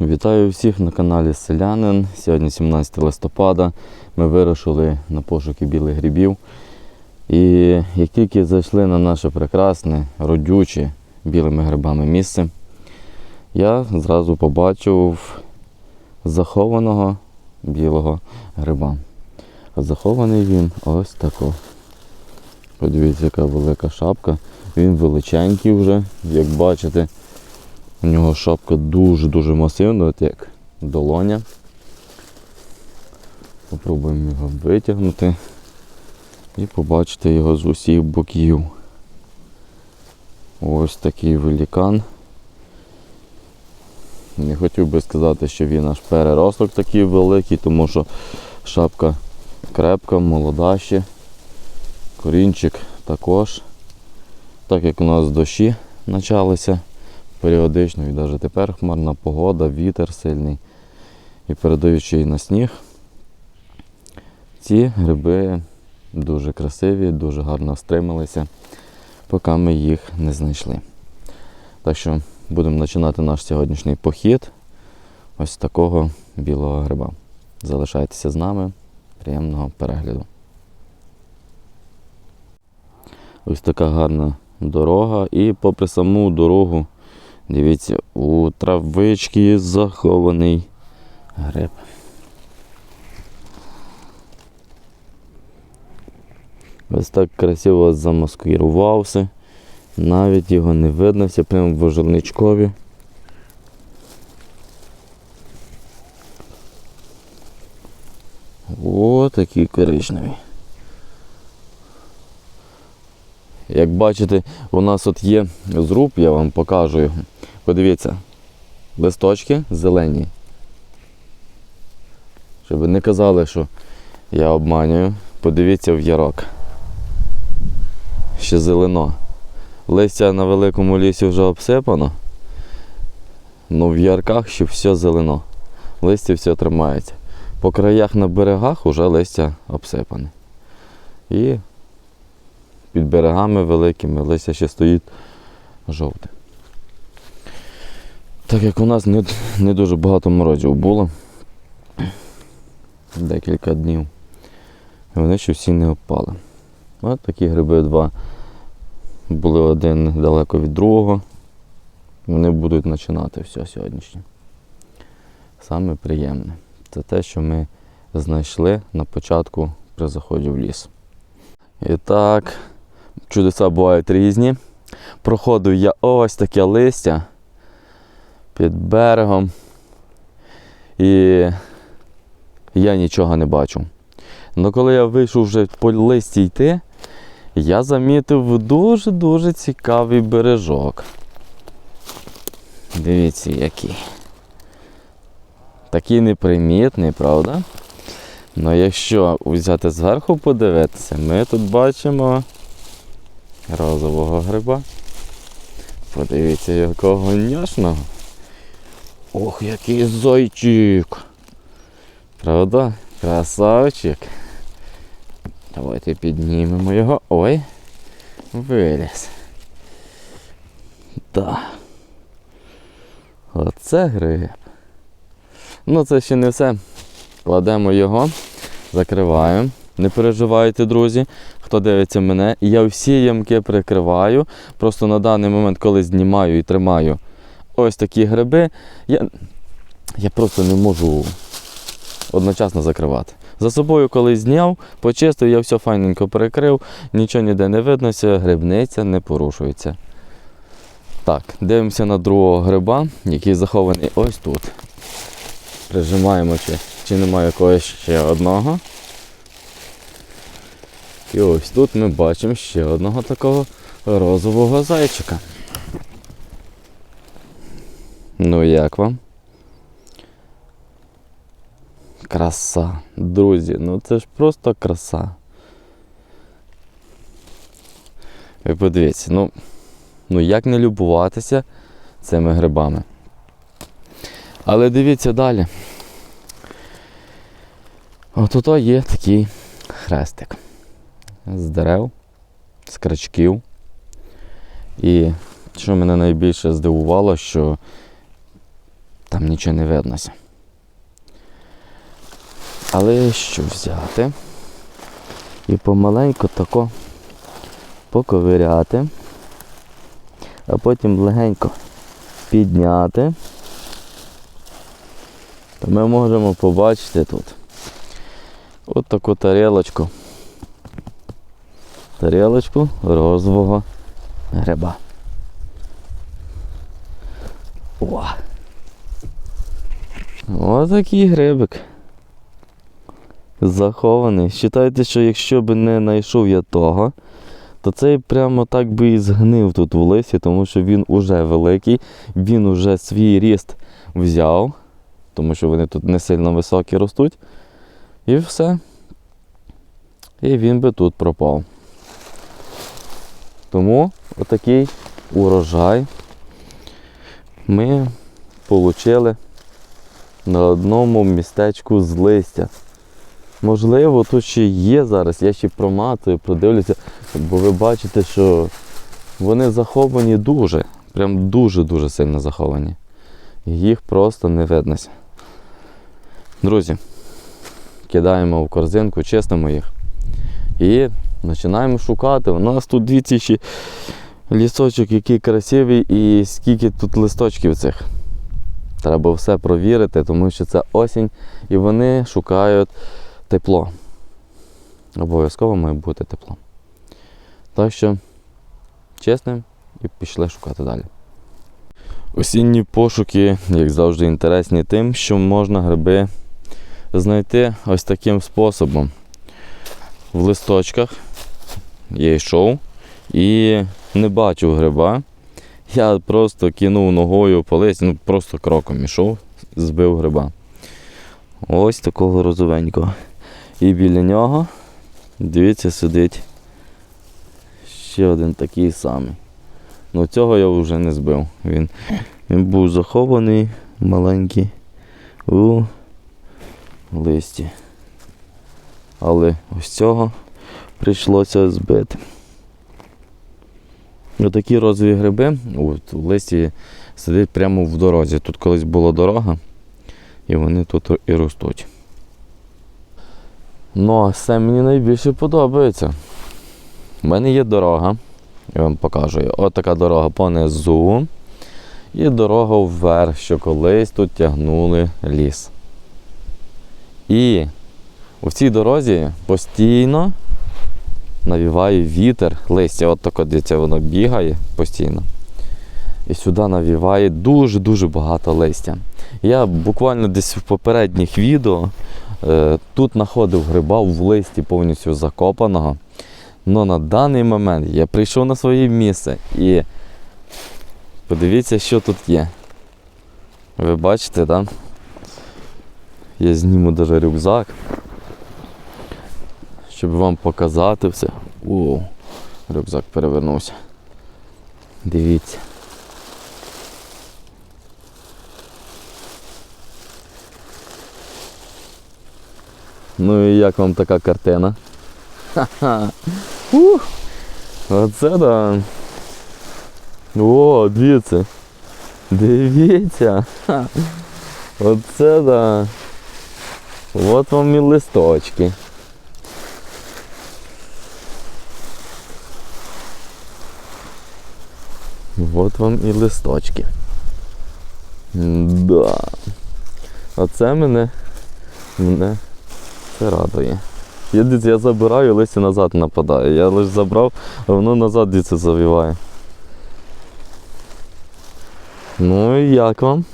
Вітаю всіх на каналі Селянин. Сьогодні 17 листопада. Ми вирушили на пошуки білих грибів. І як тільки зайшли на наше прекрасне, родюче білими грибами місце, я зразу побачив захованого білого гриба. Захований він ось тако. Подивіться, яка велика шапка. Він величенький вже, як бачите. У нього шапка дуже-дуже масивна, от як долоня. Попробуємо його витягнути і побачити його з усіх боків. Ось такий великан. Не хотів би сказати, що він аж переросток такий великий, тому що шапка крепка, молода ще. Корінчик також. Так як у нас дощі почалися періодично і навіть тепер хмарна погода, вітер сильний і передаючи і на сніг. Ці гриби дуже красиві, дуже гарно стрималися, поки ми їх не знайшли. Так що будемо починати наш сьогоднішній похід ось такого білого гриба. Залишайтеся з нами. Приємного перегляду. Ось така гарна дорога. І попри саму дорогу, дивіться, у травички захований гриб. Ось так красиво замаскирувався. Навіть його не видно, все прямо в ожерничкові. О, такий коричневий. Як бачите, у нас от є зруб, я вам покажу його. Подивіться, листочки зелені. Щоб не казали, що я обманюю, подивіться в ярок. Ще зелено. Листя на великому лісі вже обсипано. Ну в ярках ще все зелено. Листя все тримається. По краях на берегах вже листя обсипане. І під берегами великими листя ще стоїть жовте. Так як у нас не, не дуже багато морозів було декілька днів. Вони ще всі не опали. Ось такі гриби два були один далеко від другого. Вони будуть починати все сьогоднішнє. Саме приємне. Це те, що ми знайшли на початку при заході в ліс. І так, чудеса бувають різні. Проходив я ось таке листя під берегом. І я нічого не бачу. Але коли я вийшов вже по листі йти, я замітив дуже-дуже цікавий бережок. Дивіться, який. Такий непримітний, правда? Ну якщо взяти зверху подивитися, ми тут бачимо розового гриба. Подивіться, якого няшного. Ох, який зайчик. Правда? Красавчик. Давайте піднімемо його. Ой, виліз. Так. Оце гриб. Ну, це ще не все. Кладемо його, закриваємо. Не переживайте, друзі, хто дивиться мене. Я всі ямки прикриваю. Просто на даний момент, коли знімаю і тримаю ось такі гриби, я, я просто не можу одночасно закривати. За собою, коли зняв, почистив, я все файненько перекрив, нічого ніде не виднося, грибниця не порушується. Так, дивимося на другого гриба, який захований ось тут. Прижимаємо, чи, чи немає якогось ще одного. І ось тут ми бачимо ще одного такого розового зайчика. Ну як вам? Краса. Друзі, ну це ж просто краса. Ви подивіться, ну, ну як не любуватися цими грибами. Але дивіться далі. От ото є такий хрестик. З дерев, з крачків. І що мене найбільше здивувало, що там нічого не виднося. Але що взяти? І помаленьку тако поковиряти, а потім легенько підняти. То ми можемо побачити тут от таку тарілочку. Тарілочку розового гриба. О! Отакий грибик. Захований. Считайте, що якщо б не знайшов я того, то цей прямо так би і згнив тут в лисі, тому що він уже великий, він уже свій ріст взяв, тому що вони тут не сильно високі ростуть. І все. І він би тут пропав. Тому отакий урожай ми отримали на одному містечку з листя. Можливо, тут ще є зараз, я ще проматую, продивлюся, бо ви бачите, що вони заховані дуже, прям дуже-дуже сильно заховані. Їх просто не виднося. Друзі, кидаємо в корзинку, чистимо їх і починаємо шукати. У нас тут дивіться ще лісочок, який красивий, і скільки тут листочків цих. Треба все провірити, тому що це осінь, і вони шукають тепло. Обов'язково має бути тепло. Так що чесним і пішли шукати далі. Осінні пошуки, як завжди, інтересні тим, що можна гриби знайти ось таким способом. В листочках я йшов і не бачив гриба. Я просто кинув ногою по листі, ну просто кроком ішов, збив гриба. Ось такого розовенького. І біля нього, дивіться, сидить ще один такий самий. Ну цього я вже не збив. Він, він був захований маленький у листі. Але ось цього прийшлося збити. Отакі розові гриби от, в листі сидять прямо в дорозі. Тут колись була дорога, і вони тут і ростуть. Ну, а це мені найбільше подобається. У мене є дорога, я вам покажу. От така дорога понизу. І дорога вверх, що колись тут тягнули ліс. І у цій дорозі постійно навіває вітер, листя, от таке, дивіться, воно бігає постійно. І сюди навіває дуже-дуже багато листя. Я буквально десь в попередніх відео е, тут знаходив гриба в листі повністю закопаного. Але на даний момент я прийшов на своє місце і подивіться, що тут є. Ви бачите, так? Я зніму навіть рюкзак щоб вам показати все. О, рюкзак перевернувся. Дивіться. Ну і як вам така картина? Ха-ха. Ух! Оце да. О, дивіться. Дивіться. Ха. Оце да. От вам і листочки. Вот вам і листочки. Да. Оце мене, мене це радує. Я, я забираю, листя назад нападає. Я лише забрав, а воно назад дивіться, завіває. Ну і як вам?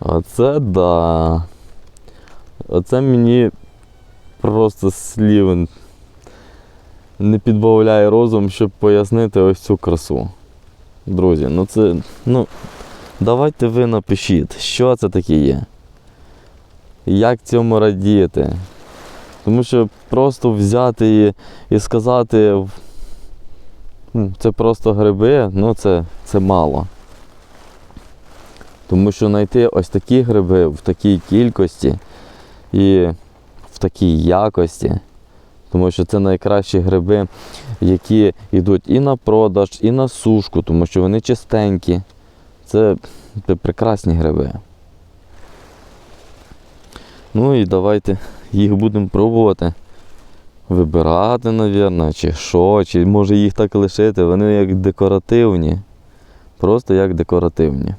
Оце да. Оце мені просто слів не підбавляє розум, щоб пояснити ось цю красу. Друзі, ну це. Ну, давайте ви напишіть, що це таке є. Як цьому радіти. Тому що просто взяти і, і сказати, це просто гриби, ну це, це мало. Тому що знайти ось такі гриби в такій кількості і в такій якості. Тому що це найкращі гриби, які йдуть і на продаж, і на сушку, тому що вони чистенькі. Це це, прекрасні гриби. Ну і давайте їх будемо пробувати. Вибирати, напевно, чи що, чи може їх так лишити. Вони як декоративні. Просто як декоративні.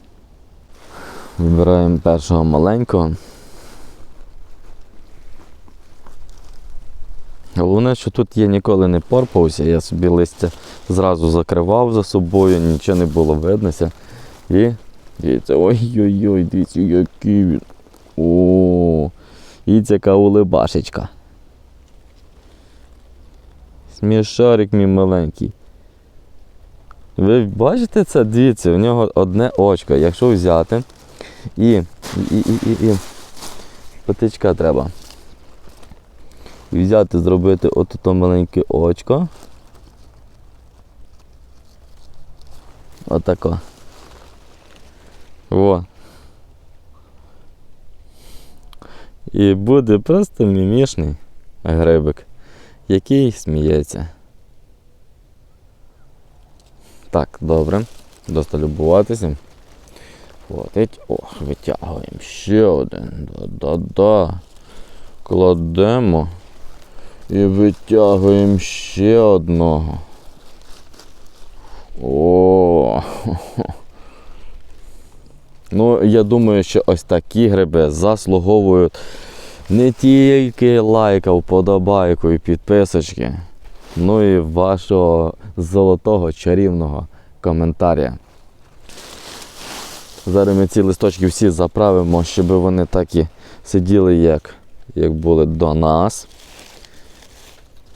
Вибираємо першого маленького. Головне, що тут я ніколи не порпався, я собі листя зразу закривав за собою, нічого не було виднося. І дивіться, ой-ой-ой, дивіться, який він. О, і яка улибашечка. Смішарик мій маленький. Ви бачите це? Дивіться, у нього одне очко. Якщо взяти і, і, і, і, і патичка треба. Взяти, зробити от то маленьке очко. Отако. Во. І буде просто мімішний грибик, який сміється. Так, добре. Доста любуватися. Хватить. Ох, витягуємо. Ще один. Да-да-да. Кладемо. І витягуємо ще одного. О. Ну, я думаю, що ось такі гриби заслуговують не тільки лайка, вподобайку і підписочки, ну і вашого золотого чарівного коментаря. Зараз ми ці листочки всі заправимо, щоб вони так і сиділи, як, як були до нас.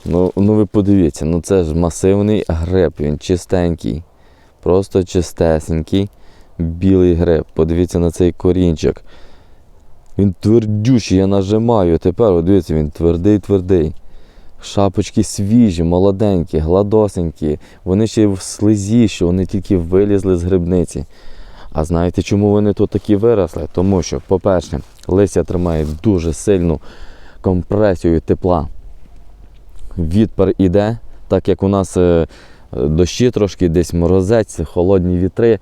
Ну, ну ви подивіться, ну це ж масивний гриб, він чистенький, просто чистесенький, білий гриб. Подивіться на цей корінчик. Він твердючий, я нажимаю. Тепер, дивіться, він твердий-твердий. Шапочки свіжі, молоденькі, гладосенькі. Вони ще й в слизі, що вони тільки вилізли з грибниці. А знаєте, чому вони тут такі виросли? Тому що, по-перше, листя тримає дуже сильну компресію тепла. Відпар іде, так як у нас е, дощі трошки, десь морозець, холодні вітри.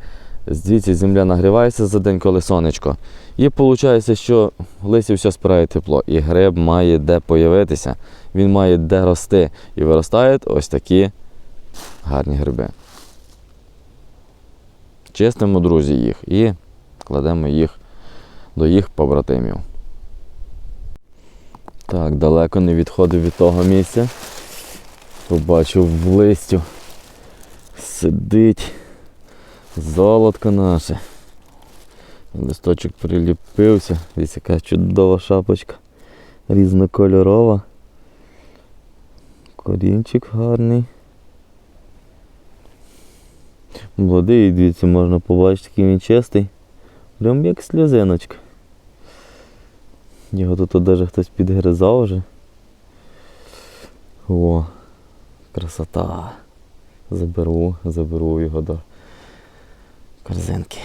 Звідси земля нагрівається за день, коли сонечко. І виходить, що листя все спирає тепло. І гриб має де появитися, він має де рости. І виростають ось такі гарні гриби. Чистимо, друзі, їх і кладемо їх до їх побратимів. Так, далеко не відходив від того місця. Побачив в листю. Сидить золотко наше. Листочок приліпився. Десь яка чудова шапочка. Різнокольорова. Корінчик гарний. Молодий, дивіться, можна побачити, який він чистий. Прям як сльозиночка. Його тут навіть хтось підгризав вже. О, красота. Заберу, заберу його до корзинки.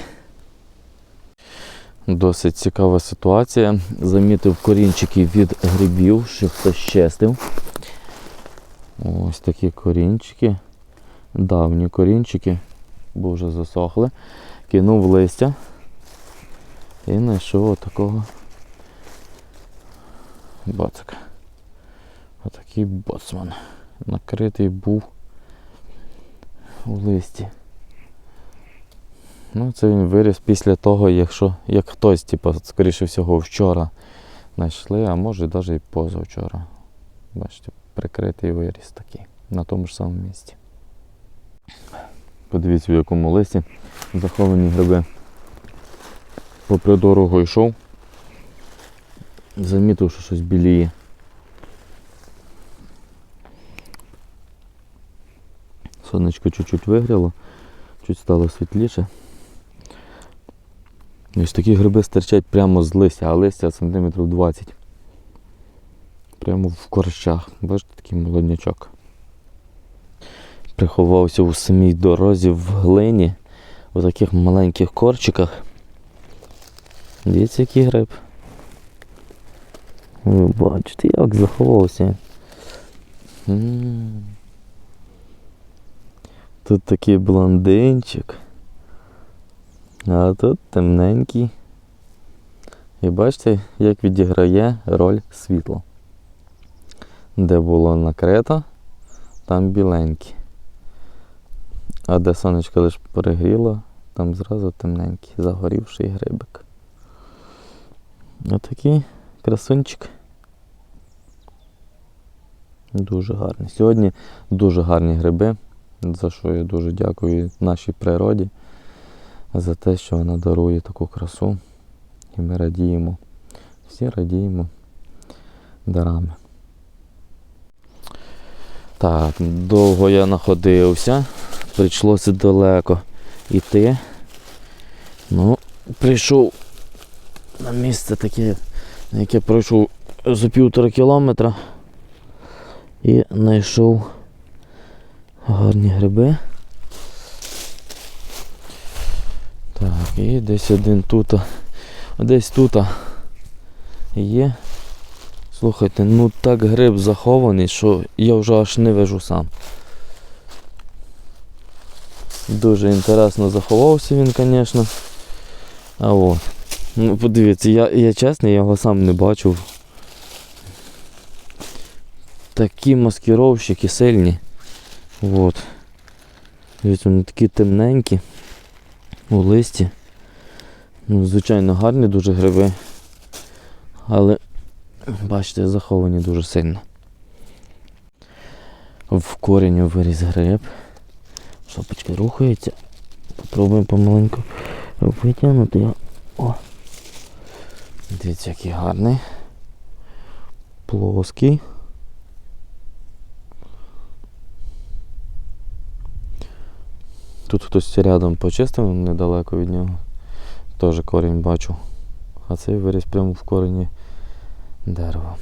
Досить цікава ситуація. Замітив корінчики від грибів, що хтось чистив. Ось такі корінчики. Давні корінчики, бо вже засохли. Кинув листя і знайшов такого бацика. Отакий боцман. Накритий був у листі. Ну, це він виріс після того, якщо як хтось, типу, скоріше всього, вчора знайшли, а може навіть і позавчора. Бачите, прикритий виріс такий на тому ж самому місці. Подивіться, в якому листі заховані гриби. Попри дорогу йшов, замітив, що щось біліє. Сонечко чуть-чуть вигріло, чуть стало світліше. Ось такі гриби стирчать прямо з листя, а листя сантиметрів 20. Прямо в корчах. Бачите, такий молоднячок. Приховався у самій дорозі в глині, у таких маленьких корчиках. Дивіться, який гриб. Ви бачите, як заховався. М. Тут такий блондинчик. А тут темненький. І бачите, як відіграє роль світла. Де було накрито, там біленький. А де сонечко лише перегріло, там зразу темненький, загорівший грибик. Отакий красунчик. Дуже гарний. Сьогодні дуже гарні гриби, за що я дуже дякую нашій природі, за те, що вона дарує таку красу. І ми радіємо. Всі радіємо дарами. Так, довго я знаходився. Прийшлося далеко йти. Ну, прийшов на місце таке, яке пройшов за півтора кілометра і знайшов гарні гриби. Так, і десь один тут, десь тут є. Слухайте, ну так гриб захований, що я вже аж не вижу сам. Дуже інтересно заховався він, звісно. А от. Ну, подивіться, я, я чесно, я його сам не бачив. Такі маскировщики сильні. От. Дивіться, вони такі темненькі у листі. Ну, звичайно, гарні дуже гриби. Але, бачите, заховані дуже сильно. В корінь виріс гриб. Шапочка рухається. Попробуємо помаленьку витягнути. О. Дивіться, який гарний. Плоский. Тут хтось рядом почистив недалеко від нього. Теж корінь бачу. А цей виріс прямо в корені дерева.